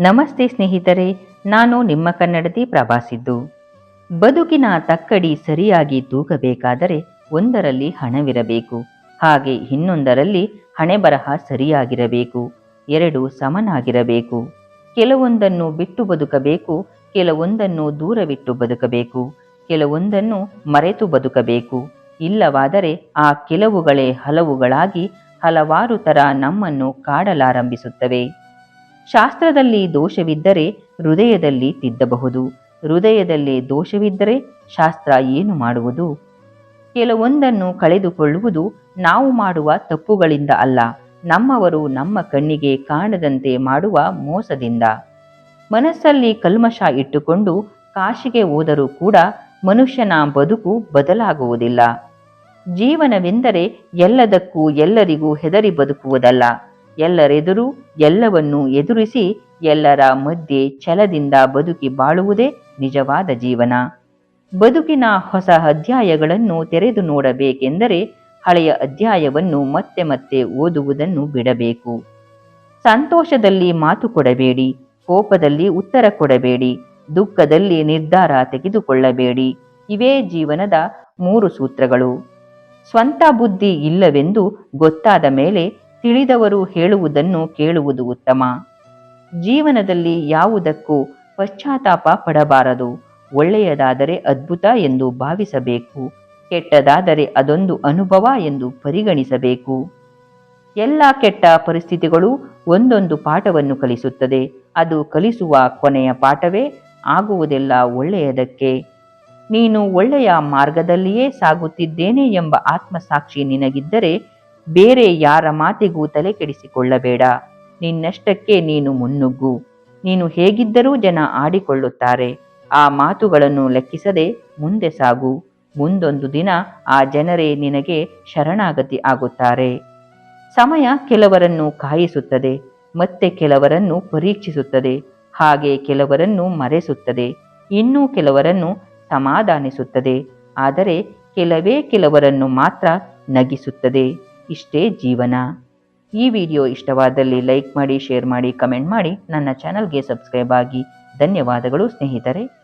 ನಮಸ್ತೆ ಸ್ನೇಹಿತರೆ, ನಾನು ನಿಮ್ಮ ಕನ್ನಡತಿ ಪ್ರಭಾಸಿದ್ದು ಬದುಕಿನ ತಕ್ಕಡಿ ಸರಿಯಾಗಿ ತೂಗಬೇಕಾದರೆ ಒಂದರಲ್ಲಿ ಹಣವಿರಬೇಕು. ಹಾಗೆ ಇನ್ನೊಂದರಲ್ಲಿ ಹಣೆ ಬರಹ ಸರಿಯಾಗಿರಬೇಕು. ಎರಡು ಸಮನಾಗಿರಬೇಕು. ಕೆಲವೊಂದನ್ನು ಬಿಟ್ಟು ಬದುಕಬೇಕು, ಕೆಲವೊಂದನ್ನು ದೂರವಿಟ್ಟು ಬದುಕಬೇಕು, ಕೆಲವೊಂದನ್ನು ಮರೆತು ಬದುಕಬೇಕು. ಇಲ್ಲವಾದರೆ ಆ ಕೆಲವುಗಳೇ ಹಲವುಗಳಾಗಿ ಹಲವಾರು ಥರ ನಮ್ಮನ್ನು ಕಾಡಲಾರಂಭಿಸುತ್ತವೆ. ಶಾಸ್ತ್ರದಲ್ಲಿ ದೋಷವಿದ್ದರೆ ಹೃದಯದಲ್ಲಿ ತಿದ್ದಬಹುದು. ಹೃದಯದಲ್ಲಿ ದೋಷವಿದ್ದರೆ ಶಾಸ್ತ್ರ ಏನು ಮಾಡುವುದು? ಕೆಲವೊಂದನ್ನು ಕಳೆದುಕೊಳ್ಳುವುದು ನಾವು ಮಾಡುವ ತಪ್ಪುಗಳಿಂದ ಅಲ್ಲ. ನಮ್ಮವರು ನಮ್ಮ ಕಣ್ಣಿಗೆ ಕಾಣದಂತೆ ಮಾಡುವ ಮೋಸದಿಂದ. ಮನಸ್ಸಲ್ಲಿ ಕಲ್ಮಶ ಇಟ್ಟುಕೊಂಡು ಕಾಶಿಗೆ ಹೋದರೂ ಕೂಡ ಮನುಷ್ಯನ ಬದುಕು ಬದಲಾಗುವುದಿಲ್ಲ. ಜೀವನವೆಂದರೆ ಎಲ್ಲದಕ್ಕೂ ಎಲ್ಲರಿಗೂ ಹೆದರಿ ಬದುಕುವುದಲ್ಲ. ಎಲ್ಲರೆದುರು ಎಲ್ಲವನ್ನೂ ಎದುರಿಸಿ ಎಲ್ಲರ ಮಧ್ಯೆ ಛಲದಿಂದ ಬದುಕಿ ಬಾಳುವುದೇ ನಿಜವಾದ ಜೀವನ. ಬದುಕಿನ ಹೊಸ ಅಧ್ಯಾಯಗಳನ್ನು ತೆರೆದು ನೋಡಬೇಕೆಂದರೆ ಹಳೆಯ ಅಧ್ಯಾಯವನ್ನು ಮತ್ತೆ ಮತ್ತೆ ಓದುವುದನ್ನು ಬಿಡಬೇಕು. ಸಂತೋಷದಲ್ಲಿ ಮಾತು ಕೊಡಬೇಡಿ, ಕೋಪದಲ್ಲಿ ಉತ್ತರ ಕೊಡಬೇಡಿ, ದುಃಖದಲ್ಲಿ ನಿರ್ಧಾರ ತೆಗೆದುಕೊಳ್ಳಬೇಡಿ. ಇವೇ ಜೀವನದ ಮೂರು ಸೂತ್ರಗಳು. ಸ್ವಂತ ಬುದ್ಧಿ ಇಲ್ಲವೆಂದು ಗೊತ್ತಾದ ಮೇಲೆ ತಿಳಿದವರು ಹೇಳುವುದನ್ನು ಕೇಳುವುದು ಉತ್ತಮ. ಜೀವನದಲ್ಲಿ ಯಾವುದಕ್ಕೂ ಪಶ್ಚಾತ್ತಾಪ ಪಡಬಾರದು. ಒಳ್ಳೆಯದಾದರೆ ಅದ್ಭುತ ಎಂದು ಭಾವಿಸಬೇಕು. ಕೆಟ್ಟದಾದರೆ ಅದೊಂದು ಅನುಭವ ಎಂದು ಪರಿಗಣಿಸಬೇಕು. ಎಲ್ಲ ಕೆಟ್ಟ ಪರಿಸ್ಥಿತಿಗಳು ಒಂದೊಂದು ಪಾಠವನ್ನು ಕಲಿಸುತ್ತದೆ. ಅದು ಕಲಿಸುವ ಕೊನೆಯ ಪಾಠವೇ ಆಗುವುದೆಲ್ಲ ಒಳ್ಳೆಯದಕ್ಕೆ. ನೀನು ಒಳ್ಳೆಯ ಮಾರ್ಗದಲ್ಲಿಯೇ ಸಾಗುತ್ತಿದ್ದೇನೆ ಎಂಬ ಆತ್ಮಸಾಕ್ಷಿ ನಿನಗಿದ್ದರೆ ಬೇರೆ ಯಾರ ಮಾತಿಗೂ ತಲೆ ಕೆಡಿಸಿಕೊಳ್ಳಬೇಡ. ನಿನ್ನಷ್ಟಕ್ಕೆ ನೀನು ಮುನ್ನುಗ್ಗು. ನೀನು ಹೇಗಿದ್ದರೂ ಜನ ಆಡಿಕೊಳ್ಳುತ್ತಾರೆ. ಆ ಮಾತುಗಳನ್ನು ಲೆಕ್ಕಿಸದೆ ಮುಂದೆ ಸಾಗು. ಮುಂದೊಂದು ದಿನ ಆ ಜನರೇ ನಿನಗೆ ಶರಣಾಗತಿ ಆಗುತ್ತಾರೆ. ಸಮಯ ಕೆಲವರನ್ನು ಕಾಯಿಸುತ್ತದೆ. ಮತ್ತೆ ಕೆಲವರನ್ನು ಪರೀಕ್ಷಿಸುತ್ತದೆ. ಹಾಗೆ ಕೆಲವರನ್ನು ಮರೆಸುತ್ತದೆ. ಇನ್ನೂ ಕೆಲವರನ್ನು ಸಮಾಧಾನಿಸುತ್ತದೆ. ಆದರೆ ಕೆಲವೇ ಕೆಲವರನ್ನು ಮಾತ್ರ ನಗಿಸುತ್ತದೆ. ಇಷ್ಟೇ ಜೀವನ. ಈ ವಿಡಿಯೋ ಇಷ್ಟವಾದಲ್ಲಿ ಲೈಕ್ ಮಾಡಿ, ಶೇರ್ ಮಾಡಿ, ಕಮೆಂಟ್ ಮಾಡಿ ನನ್ನ ಚಾನಲ್ಗೆ ಸಬ್ಸ್ಕ್ರೈಬ್ ಆಗಿ. ಧನ್ಯವಾದಗಳು ಸ್ನೇಹಿತರೆ.